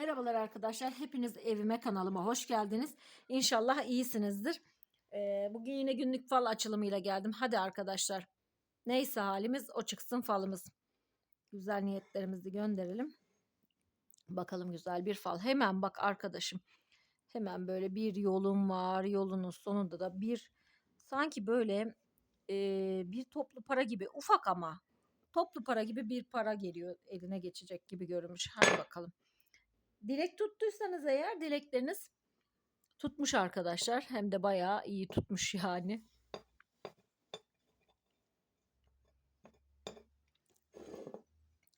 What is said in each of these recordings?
Merhabalar arkadaşlar. Hepiniz evime kanalıma hoş geldiniz. İnşallah iyisinizdir. Ee, bugün yine günlük fal açılımıyla geldim. Hadi arkadaşlar. Neyse halimiz o çıksın falımız. Güzel niyetlerimizi gönderelim. Bakalım güzel bir fal. Hemen bak arkadaşım. Hemen böyle bir yolum var. Yolunun sonunda da bir sanki böyle e, bir toplu para gibi ufak ama toplu para gibi bir para geliyor eline geçecek gibi görünmüş. Hadi bakalım. Dilek tuttuysanız eğer dilekleriniz tutmuş arkadaşlar. Hem de bayağı iyi tutmuş yani.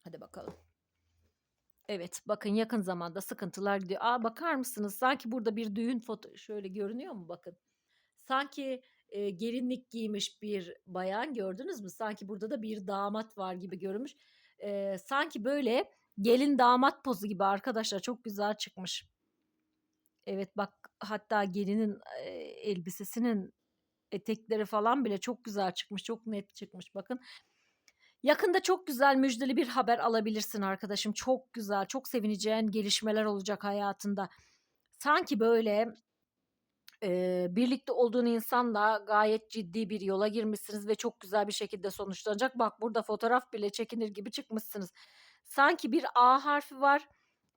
Hadi bakalım. Evet bakın yakın zamanda sıkıntılar gidiyor. Aa bakar mısınız? Sanki burada bir düğün foto şöyle görünüyor mu bakın. Sanki e, gelinlik giymiş bir bayan gördünüz mü? Sanki burada da bir damat var gibi görünmüş. E, sanki böyle gelin damat pozu gibi arkadaşlar çok güzel çıkmış. Evet bak hatta gelinin e, elbisesinin etekleri falan bile çok güzel çıkmış. Çok net çıkmış bakın. Yakında çok güzel müjdeli bir haber alabilirsin arkadaşım. Çok güzel, çok sevineceğin gelişmeler olacak hayatında. Sanki böyle e, birlikte olduğun insanla gayet ciddi bir yola girmişsiniz ve çok güzel bir şekilde sonuçlanacak. Bak burada fotoğraf bile çekinir gibi çıkmışsınız. Sanki bir A harfi var.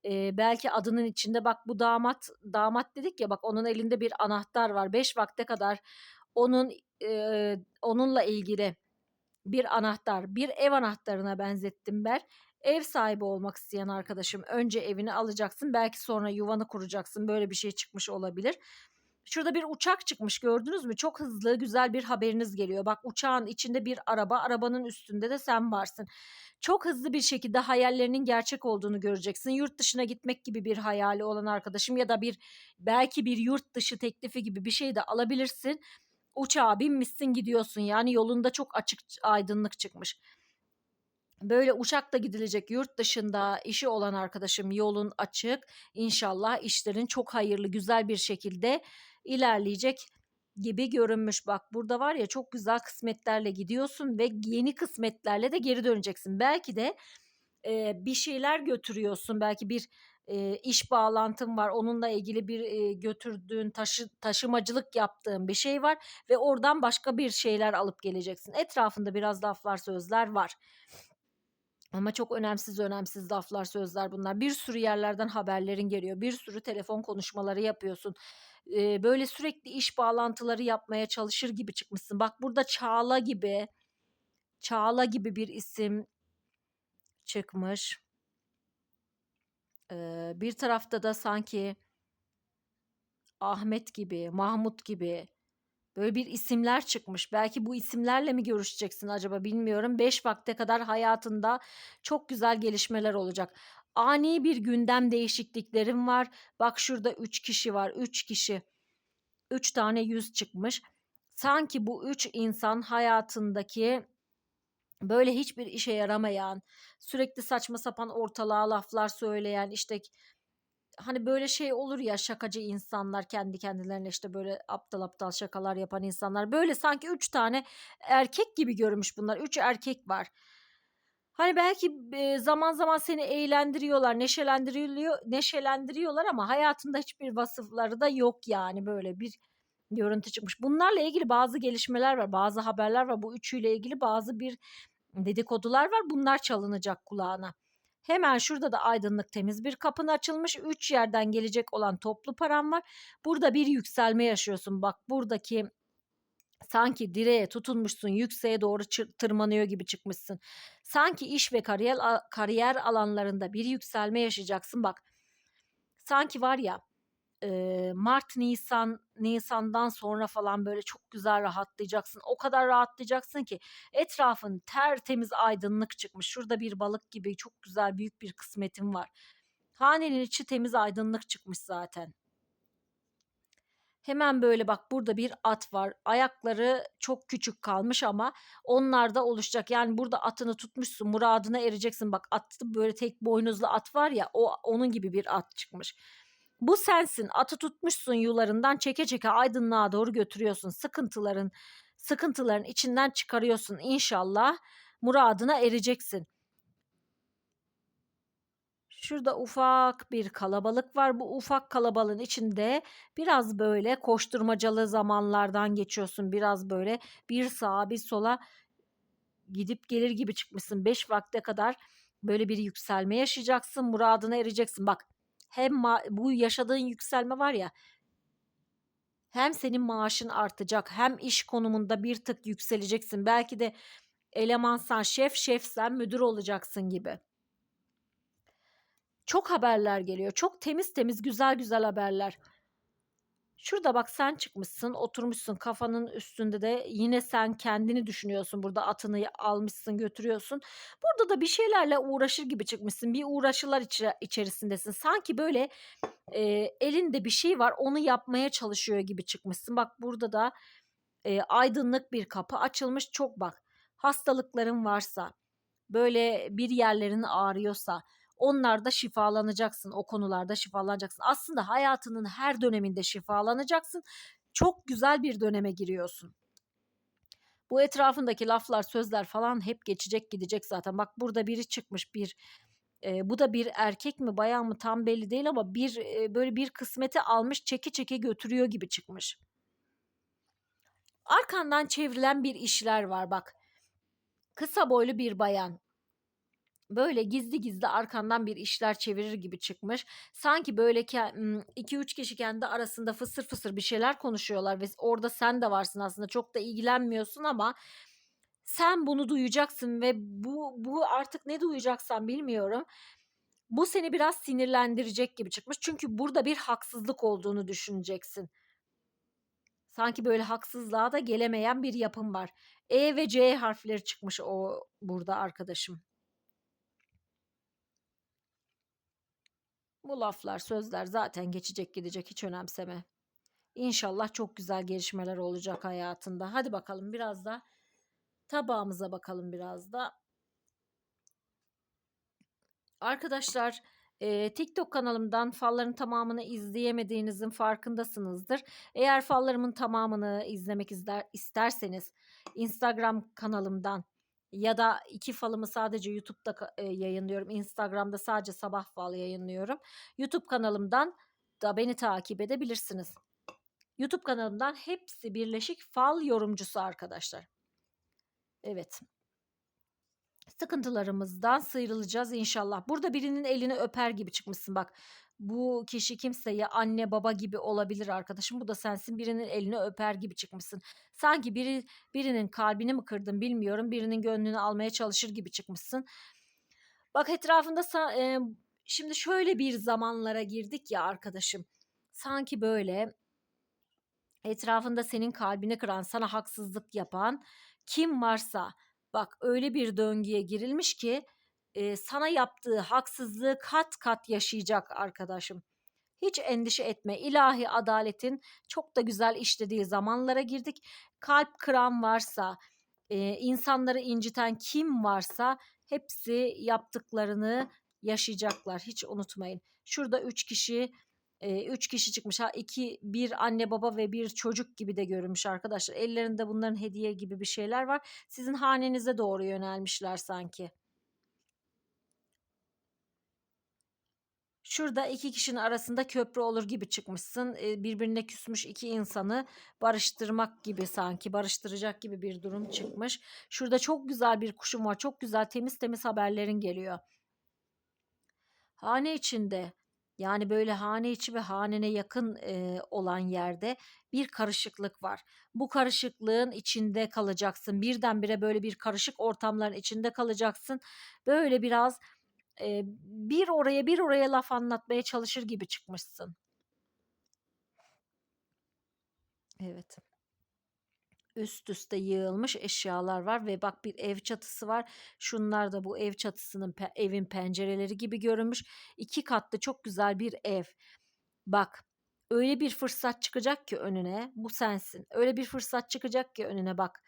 E, belki adının içinde bak bu damat damat dedik ya bak onun elinde bir anahtar var. Beş vakte kadar onun e, onunla ilgili bir anahtar, bir ev anahtarına benzettim ben. Ev sahibi olmak isteyen arkadaşım önce evini alacaksın belki sonra yuvanı kuracaksın böyle bir şey çıkmış olabilir. Şurada bir uçak çıkmış gördünüz mü? Çok hızlı güzel bir haberiniz geliyor. Bak uçağın içinde bir araba, arabanın üstünde de sen varsın. Çok hızlı bir şekilde hayallerinin gerçek olduğunu göreceksin. Yurt dışına gitmek gibi bir hayali olan arkadaşım ya da bir belki bir yurt dışı teklifi gibi bir şey de alabilirsin. Uçağa binmişsin gidiyorsun yani yolunda çok açık aydınlık çıkmış. Böyle uçakla gidilecek yurt dışında işi olan arkadaşım yolun açık. İnşallah işlerin çok hayırlı güzel bir şekilde ilerleyecek gibi görünmüş. Bak burada var ya çok güzel kısmetlerle gidiyorsun ve yeni kısmetlerle de geri döneceksin. Belki de e, bir şeyler götürüyorsun. Belki bir e, iş bağlantın var. Onunla ilgili bir e, götürdüğün taşı, taşımacılık yaptığın bir şey var ve oradan başka bir şeyler alıp geleceksin. Etrafında biraz laflar sözler var. Ama çok önemsiz önemsiz laflar sözler bunlar. Bir sürü yerlerden haberlerin geliyor. Bir sürü telefon konuşmaları yapıyorsun. Ee, böyle sürekli iş bağlantıları yapmaya çalışır gibi çıkmışsın. Bak burada Çağla gibi Çağla gibi bir isim çıkmış. Ee, bir tarafta da sanki Ahmet gibi, Mahmut gibi Böyle bir isimler çıkmış. Belki bu isimlerle mi görüşeceksin acaba bilmiyorum. Beş vakte kadar hayatında çok güzel gelişmeler olacak. Ani bir gündem değişikliklerim var. Bak şurada üç kişi var. Üç kişi. Üç tane yüz çıkmış. Sanki bu üç insan hayatındaki böyle hiçbir işe yaramayan, sürekli saçma sapan ortalığa laflar söyleyen, işte hani böyle şey olur ya şakacı insanlar kendi kendilerine işte böyle aptal aptal şakalar yapan insanlar. Böyle sanki üç tane erkek gibi görmüş bunlar. Üç erkek var. Hani belki zaman zaman seni eğlendiriyorlar, neşelendiriyor, neşelendiriyorlar ama hayatında hiçbir vasıfları da yok yani böyle bir görüntü çıkmış. Bunlarla ilgili bazı gelişmeler var, bazı haberler var. Bu üçüyle ilgili bazı bir dedikodular var. Bunlar çalınacak kulağına. Hemen şurada da aydınlık temiz bir kapın açılmış. Üç yerden gelecek olan toplu param var. Burada bir yükselme yaşıyorsun. Bak buradaki sanki direğe tutunmuşsun yükseğe doğru tırmanıyor gibi çıkmışsın. Sanki iş ve kariyer, kariyer alanlarında bir yükselme yaşayacaksın. Bak sanki var ya Mart Nisan Nisan'dan sonra falan böyle çok güzel rahatlayacaksın. O kadar rahatlayacaksın ki etrafın tertemiz aydınlık çıkmış. Şurada bir balık gibi çok güzel büyük bir kısmetin var. Hanenin içi temiz aydınlık çıkmış zaten. Hemen böyle bak burada bir at var. Ayakları çok küçük kalmış ama onlar da oluşacak. Yani burada atını tutmuşsun, muradına ereceksin. Bak atlı böyle tek boynuzlu at var ya, o onun gibi bir at çıkmış. Bu sensin. Atı tutmuşsun yularından çeke çeke aydınlığa doğru götürüyorsun. Sıkıntıların sıkıntıların içinden çıkarıyorsun. İnşallah muradına ereceksin. Şurada ufak bir kalabalık var. Bu ufak kalabalığın içinde biraz böyle koşturmacalı zamanlardan geçiyorsun. Biraz böyle bir sağa bir sola gidip gelir gibi çıkmışsın. 5 vakte kadar böyle bir yükselme yaşayacaksın. Muradına ereceksin. Bak hem bu yaşadığın yükselme var ya hem senin maaşın artacak hem iş konumunda bir tık yükseleceksin. Belki de elemansan şef, şefsen müdür olacaksın gibi. Çok haberler geliyor. Çok temiz temiz güzel güzel haberler. Şurada bak sen çıkmışsın, oturmuşsun kafanın üstünde de yine sen kendini düşünüyorsun. Burada atını almışsın, götürüyorsun. Burada da bir şeylerle uğraşır gibi çıkmışsın. Bir uğraşılar içi, içerisindesin. Sanki böyle e, elinde bir şey var, onu yapmaya çalışıyor gibi çıkmışsın. Bak burada da e, aydınlık bir kapı açılmış. Çok bak. Hastalıkların varsa, böyle bir yerlerin ağrıyorsa, Onlarda şifalanacaksın. O konularda şifalanacaksın. Aslında hayatının her döneminde şifalanacaksın. Çok güzel bir döneme giriyorsun. Bu etrafındaki laflar, sözler falan hep geçecek gidecek zaten. Bak burada biri çıkmış bir e, bu da bir erkek mi bayan mı tam belli değil ama bir e, böyle bir kısmeti almış çeke çeke götürüyor gibi çıkmış. Arkandan çevrilen bir işler var bak. Kısa boylu bir bayan böyle gizli gizli arkandan bir işler çevirir gibi çıkmış. Sanki böyle 2-3 kişi kendi arasında fısır fısır bir şeyler konuşuyorlar ve orada sen de varsın aslında çok da ilgilenmiyorsun ama sen bunu duyacaksın ve bu bu artık ne duyacaksan bilmiyorum. Bu seni biraz sinirlendirecek gibi çıkmış. Çünkü burada bir haksızlık olduğunu düşüneceksin. Sanki böyle haksızlığa da gelemeyen bir yapım var. E ve C harfleri çıkmış o burada arkadaşım. Bu laflar, sözler zaten geçecek gidecek hiç önemseme. İnşallah çok güzel gelişmeler olacak hayatında. Hadi bakalım biraz da tabağımıza bakalım biraz da. Arkadaşlar e, TikTok kanalımdan falların tamamını izleyemediğinizin farkındasınızdır. Eğer fallarımın tamamını izlemek ister, isterseniz Instagram kanalımdan ya da iki falımı sadece YouTube'da e, yayınlıyorum. Instagram'da sadece sabah fal yayınlıyorum. YouTube kanalımdan da beni takip edebilirsiniz. YouTube kanalımdan hepsi birleşik fal yorumcusu arkadaşlar. Evet. Sıkıntılarımızdan sıyrılacağız inşallah. Burada birinin elini öper gibi çıkmışsın bak. Bu kişi kimse ya anne baba gibi olabilir arkadaşım. Bu da sensin birinin elini öper gibi çıkmışsın. Sanki biri birinin kalbini mi kırdın bilmiyorum. Birinin gönlünü almaya çalışır gibi çıkmışsın. Bak etrafında e, şimdi şöyle bir zamanlara girdik ya arkadaşım. Sanki böyle etrafında senin kalbini kıran, sana haksızlık yapan kim varsa bak öyle bir döngüye girilmiş ki e, sana yaptığı haksızlığı kat kat yaşayacak arkadaşım. Hiç endişe etme. İlahi adaletin çok da güzel işlediği zamanlara girdik. Kalp kıran varsa, e, insanları inciten kim varsa hepsi yaptıklarını yaşayacaklar. Hiç unutmayın. Şurada üç kişi e, üç kişi çıkmış. Ha iki bir anne baba ve bir çocuk gibi de görünmüş arkadaşlar. Ellerinde bunların hediye gibi bir şeyler var. Sizin hanenize doğru yönelmişler sanki. Şurada iki kişinin arasında köprü olur gibi çıkmışsın. birbirine küsmüş iki insanı barıştırmak gibi sanki barıştıracak gibi bir durum çıkmış. Şurada çok güzel bir kuşum var. Çok güzel temiz temiz haberlerin geliyor. Hane içinde yani böyle hane içi ve hanene yakın e, olan yerde bir karışıklık var. Bu karışıklığın içinde kalacaksın. Birdenbire böyle bir karışık ortamların içinde kalacaksın. Böyle biraz e, bir oraya bir oraya laf anlatmaya çalışır gibi çıkmışsın. Evet. Üst üste yığılmış eşyalar var ve bak bir ev çatısı var. Şunlar da bu ev çatısının evin pencereleri gibi görünmüş. İki katlı çok güzel bir ev. Bak öyle bir fırsat çıkacak ki önüne bu sensin. Öyle bir fırsat çıkacak ki önüne bak.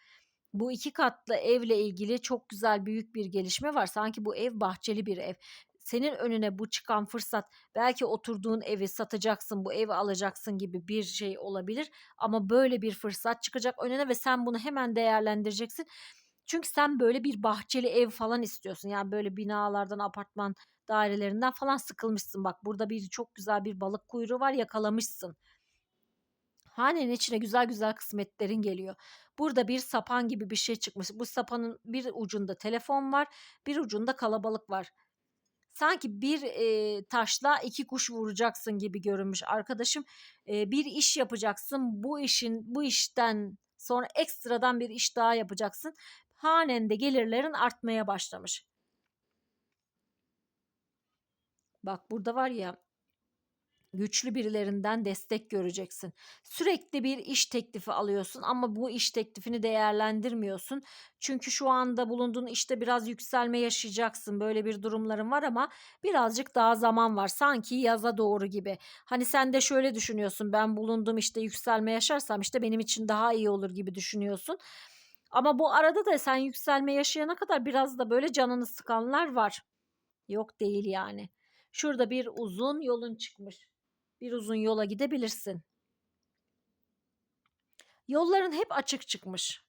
Bu iki katlı evle ilgili çok güzel büyük bir gelişme var. Sanki bu ev bahçeli bir ev. Senin önüne bu çıkan fırsat belki oturduğun evi satacaksın, bu evi alacaksın gibi bir şey olabilir. Ama böyle bir fırsat çıkacak önüne ve sen bunu hemen değerlendireceksin. Çünkü sen böyle bir bahçeli ev falan istiyorsun. Yani böyle binalardan, apartman dairelerinden falan sıkılmışsın. Bak burada bir çok güzel bir balık kuyruğu var yakalamışsın. Hanenin içine güzel güzel kısmetlerin geliyor. Burada bir sapan gibi bir şey çıkmış. Bu sapanın bir ucunda telefon var, bir ucunda kalabalık var. Sanki bir e, taşla iki kuş vuracaksın gibi görünmüş arkadaşım. E, bir iş yapacaksın. Bu işin bu işten sonra ekstradan bir iş daha yapacaksın. Hanende gelirlerin artmaya başlamış. Bak burada var ya güçlü birilerinden destek göreceksin. Sürekli bir iş teklifi alıyorsun ama bu iş teklifini değerlendirmiyorsun. Çünkü şu anda bulunduğun işte biraz yükselme yaşayacaksın. Böyle bir durumların var ama birazcık daha zaman var. Sanki yaza doğru gibi. Hani sen de şöyle düşünüyorsun. Ben bulunduğum işte yükselme yaşarsam işte benim için daha iyi olur gibi düşünüyorsun. Ama bu arada da sen yükselme yaşayana kadar biraz da böyle canını sıkanlar var. Yok değil yani. Şurada bir uzun yolun çıkmış. Bir uzun yola gidebilirsin. Yolların hep açık çıkmış.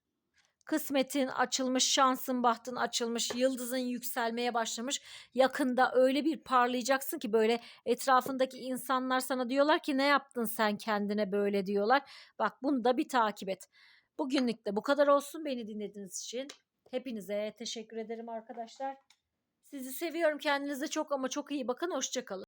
Kısmetin açılmış, şansın, bahtın açılmış, yıldızın yükselmeye başlamış. Yakında öyle bir parlayacaksın ki böyle etrafındaki insanlar sana diyorlar ki ne yaptın sen kendine böyle diyorlar. Bak bunu da bir takip et. Bugünlük de bu kadar olsun beni dinlediğiniz için. Hepinize teşekkür ederim arkadaşlar. Sizi seviyorum. Kendinize çok ama çok iyi bakın. Hoşçakalın.